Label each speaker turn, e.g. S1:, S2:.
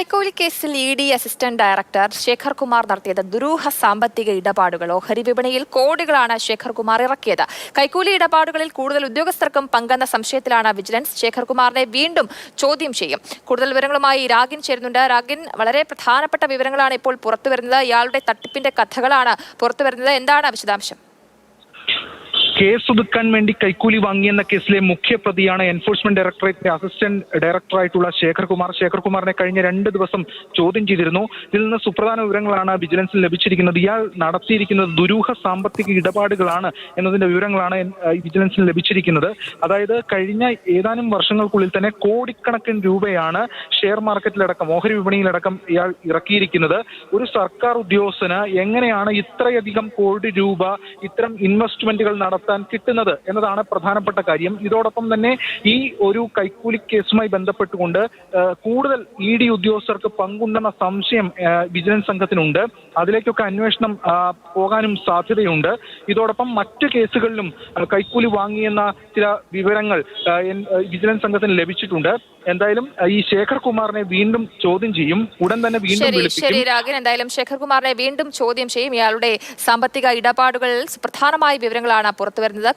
S1: കൈക്കൂലി കേസിൽ E D assistant director Shekhar Kumar നടത്തിയത് ദുരൂഹ സാമ്പത്തിക ഇടപാടുകൾ ഓഹരി വിപണിയിൽ കോടികളാണ് ശേഖർ കുമാർ ഇറക്കിയത്. കൈക്കൂലി ഇടപാടുകളിൽ കൂടുതൽ ഉദ്യോഗസ്ഥർക്കും പങ്കെന്ന സംശയത്തിലാണ് വിജിലൻസ്. ശേഖർ കുമാറിനെ വീണ്ടും ചോദ്യം ചെയ്യും. കൂടുതൽ വിവരങ്ങളുമായി രാഗിൻ ചേരുന്നുണ്ട്. രാഗിൻ വളരെ പ്രധാനപ്പെട്ട വിവരങ്ങളാണ് ഇപ്പോൾ പുറത്തുവരുന്നത്. ഇയാളുടെ തട്ടിപ്പിന്റെ കഥകളാണ് പുറത്തുവരുന്നത്. എന്താണ് വിശദാംശം?
S2: കേസ് ഒതുക്കാൻ വേണ്ടി കൈക്കൂലി വാങ്ങിയെന്ന കേസിലെ മുഖ്യ പ്രതിയാണ് എൻഫോഴ്സ്മെന്റ് ഡയറക്ടറേറ്റിന്റെ അസിസ്റ്റന്റ് ഡയറക്ടറായിട്ടുള്ള ശേഖർ കുമാർ ശേഖർ കുമാറിനെ കഴിഞ്ഞ രണ്ട് ദിവസം ചോദ്യം ചെയ്തിരുന്നു. ഇതിൽ നിന്ന് സുപ്രധാന വിവരങ്ങളാണ് വിജിലൻസിൽ ലഭിച്ചിരിക്കുന്നത്. ഇയാൾ നടത്തിയിരിക്കുന്നത് ദുരൂഹ സാമ്പത്തിക ഇടപാടുകളാണ് എന്നതിന്റെ വിവരങ്ങളാണ് വിജിലൻസിൽ ലഭിച്ചിരിക്കുന്നത്. അതായത് കഴിഞ്ഞ ഏതാനും വർഷങ്ങൾക്കുള്ളിൽ തന്നെ കോടിക്കണക്കിന് രൂപയാണ് ഷെയർ മാർക്കറ്റിലടക്കം ഓഹരി വിപണിയിലടക്കം ഇയാൾ ഇറക്കിയിരിക്കുന്നത്. ഒരു സർക്കാർ ഉദ്യോഗസ്ഥന് എങ്ങനെയാണ് ഇത്രയധികം കോടി രൂപ ഇത്തരം ഇൻവെസ്റ്റ്മെന്റുകൾ നടത്താൻ കിട്ടുന്നത് എന്നതാണ് പ്രധാനപ്പെട്ട കാര്യം. ഇതോടൊപ്പം തന്നെ ഈ ഒരു കൈക്കൂലി കേസുമായി ബന്ധപ്പെട്ടുകൊണ്ട് കൂടുതൽ ഇ ഡി ഉദ്യോഗസ്ഥർക്ക് പങ്കുണ്ടെന്ന സംശയം വിജിലൻസ് സംഘത്തിനുണ്ട്. അതിലേക്കൊക്കെ അന്വേഷണം പോകാനും സാധ്യതയുണ്ട്. ഇതോടൊപ്പം മറ്റു കേസുകളിലും കൈക്കൂലി വാങ്ങിയെന്ന ചില വിവരങ്ങൾ വിജിലൻസ് സംഘത്തിന് ലഭിച്ചിട്ടുണ്ട്. എന്തായാലും ഈ ശേഖർ കുമാറിനെ വീണ്ടും ചോദ്യം ചെയ്യും. ഉടൻ തന്നെ വീണ്ടും
S1: ശരി രാഗൻ. എന്തായാലും ശേഖർ കുമാറിനെ വീണ്ടും ചോദ്യം ചെയ്യും. ഇയാളുടെ സാമ്പത്തിക ഇടപാടുകളിൽ പ്രധാനമായ വിവരങ്ങളാണ് പുറത്തുവരുന്നത്